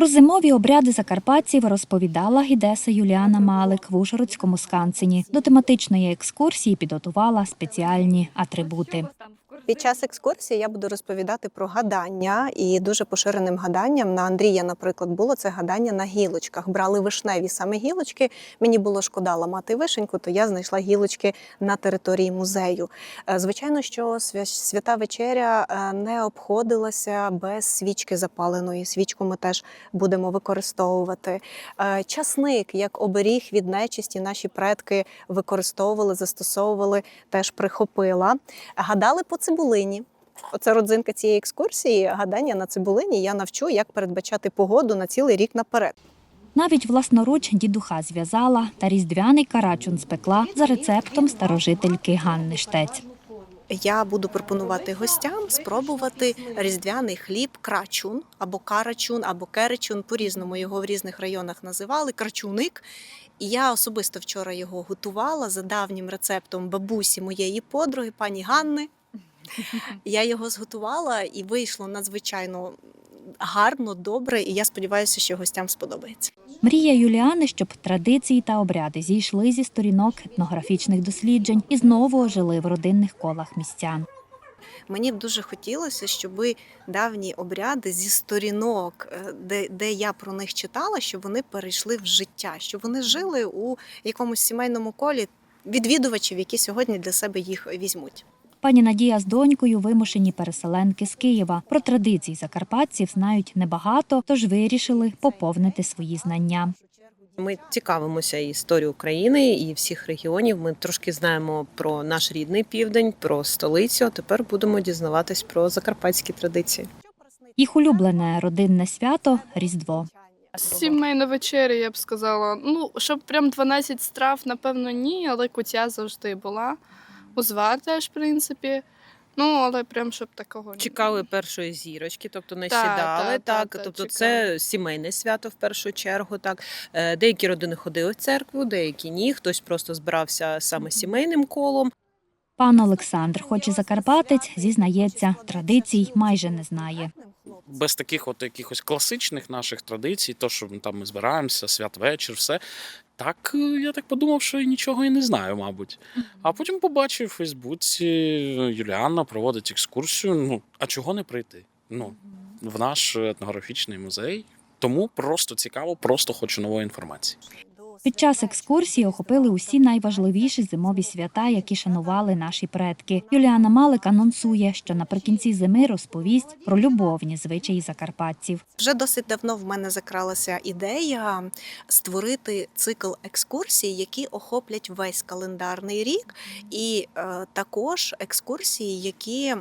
Про зимові обряди закарпатців розповідала гідеса Юліана Малик в Ужгородському сканцині. До тематичної екскурсії підготувала спеціальні атрибути. Під час екскурсії я буду розповідати про гадання, і дуже поширеним гаданням на Андрія, наприклад, було це гадання на гілочках. Брали вишневі саме гілочки. Мені було шкода ламати вишеньку, то я знайшла гілочки на території музею. Е, Звичайно, що свята вечеря е, не обходилася без свічки запаленої. Свічку ми теж будемо використовувати. Е, Часник, як оберіг від нечисті, наші предки використовували, застосовували, теж прихопила. Гадали по цибулині. Оце родзинка цієї екскурсії. Гадання на цибулині я навчу, як передбачати погоду на цілий рік наперед. Навіть власноруч дідуха зв'язала та різдвяний карачун спекла за рецептом старожительки Ганни Штець. Я буду пропонувати гостям спробувати різдвяний хліб крачун або карачун, або керечун. По-різному його в різних районах називали крачуник. І я особисто вчора його готувала за давнім рецептом бабусі моєї подруги, пані Ганни. Я його зготувала і вийшло надзвичайно гарно, добре. І я сподіваюся, що гостям сподобається. Мрія Юліани, щоб традиції та обряди зійшли зі сторінок етнографічних досліджень і знову ожили в родинних колах містян. Мені б дуже хотілося, щоб давні обряди зі сторінок, е, де, де я про них читала, щоб вони перейшли в життя, щоб вони жили у якомусь сімейному колі відвідувачів, які сьогодні для себе їх візьмуть. Пані Надія з донькою вимушені переселенки з Києва. Про традиції закарпатців знають небагато, тож вирішили поповнити свої знання. Ми цікавимося історією України і всіх регіонів. Ми трошки знаємо про наш рідний південь, про столицю. Тепер будемо дізнаватись про закарпатські традиції. Їх улюблене родинне свято Різдво. Сімейна вечеря, я б сказала. Ну, щоб прям 12 страв, напевно, ні, але кутя завжди була. Узвар теж, в принципі. Ну, але прям щоб такого. Чекали першої зірочки, тобто не Та, сідали. та, та, так, та, тобто, чекали. це сімейне свято в першу чергу. Так Е, деякі родини ходили в церкву, деякі ні. Хтось просто збирався саме сімейним колом. Пан Олександр, хоч і закарпатець, зізнається, традицій майже не знає. без таких от якихось класичних наших традицій, то що там ми збираємося, святвечір, все. Так е, я так подумав, що нічого і не знаю, мабуть. А потім побачив у Фейсбуці е, Юліанна проводить екскурсію. Ну, а чого не прийти? Ну, в наш етнографічний музей. Тому просто цікаво, просто хочу нової інформації. Під час екскурсії охопили усі найважливіші зимові свята, які шанували наші предки. Юліана Малик анонсує, що наприкінці зими розповість про любовні звичаї закарпатців. Вже досить давно в мене закралася ідея створити цикл екскурсій, які охоплять весь календарний рік, і е, також екскурсії, які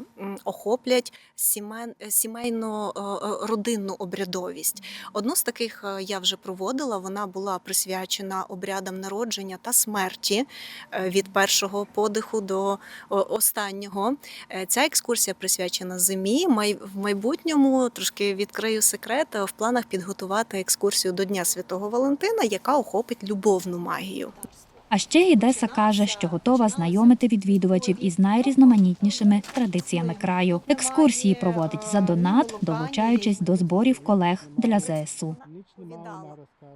охоплять сімен, сімейно е, е, родинну обрядовість. Одну з таких е, я вже проводила. Вона була присвячена обрядам народження та смерті е, від першого подиху до останнього. Е, Ця екскурсія присвячена зимі. Май- В майбутньому трошки відкрию секрет. е, В планах підготувати екскурсію до Дня Святого Валентина, яка охопить любовну магію. А ще Ідеса каже, що готова знайомити відвідувачів із найрізноманітнішими традиціями краю. Екскурсії проводить за донат, долучаючись до зборів колег для ЗСУ.